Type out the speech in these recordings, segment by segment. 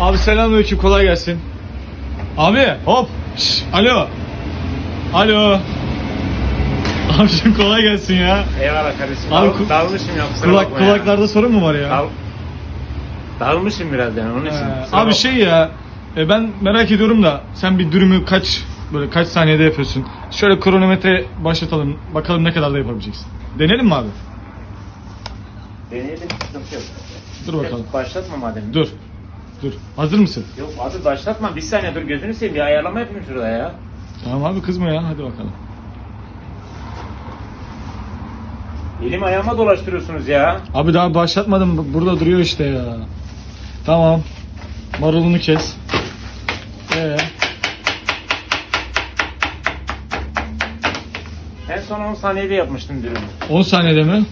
Abi selamünaleyküm kolay gelsin. Abi hop. Şş, alo. Alo. Abicim kolay gelsin ya. Eyvallah kardeşim. Abi Dal- ku- dalmışım ya kusura Kulak, bakma ya. kulaklarda sorun mu var ya? Dal- dalmışım biraz yani onun için. Ee, abi bakma. şey ya. e, ben merak ediyorum da sen bir dürümü kaç böyle kaç saniyede yapıyorsun? Şöyle kronometre başlatalım. Bakalım ne kadar da yapabileceksin. Denelim mi abi? Deneyelim sıkıntı yok. Dur bakalım. Başlatma madem. Dur. Dur. Hazır mısın? Yok abi başlatma bir saniye dur gözünü seveyim bir ayarlama yapayım şurada ya. Tamam abi kızma ya. Hadi bakalım. Elim ayağıma dolaştırıyorsunuz ya. Abi daha başlatmadım. Burada duruyor işte ya. Tamam. Marulunu kes. Ee, En son 10 saniyede yapmıştım dürümü. 10 saniyede mi?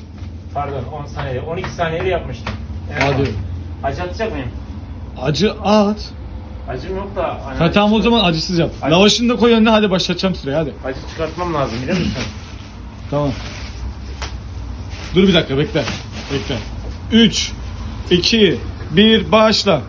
Pardon 10 saniyede 12 saniyede yapmıştım. En son. Hadi. Acı atacak mıyım? Acı at. Acım yok da. hani Ha tamam o zaman acısız yap. Acı- Lavaşını da koy önüne hadi başlatacağım süreyi hadi. Acı çıkartmam lazım biliyor musun? Tamam. Dur bir dakika bekle. Bekle. 3 2 1 başla.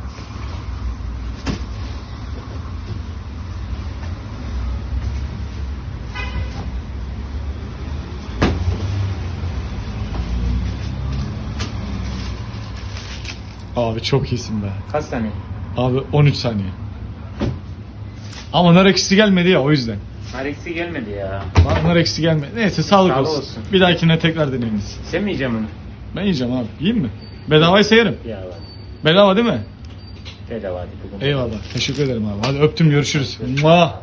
Abi çok iyisin be. Kaç saniye? Abi 13 saniye. Ama nar eksi gelmedi ya o yüzden. Hareksi gelmedi ya. Nar eksi gelmedi. Neyse sağlık Sağlık olsun. olsun. Bir dahakine tekrar deneyiniz. Sen mi yiyeceksin onu? Ben yiyeceğim abi. Yiyeyim mi? Bedavaysa yerim. Ya bak. Bedava değil mi? Bedava hadi bugün. Eyvallah. Teşekkür ederim abi. Hadi öptüm görüşürüz. Mua.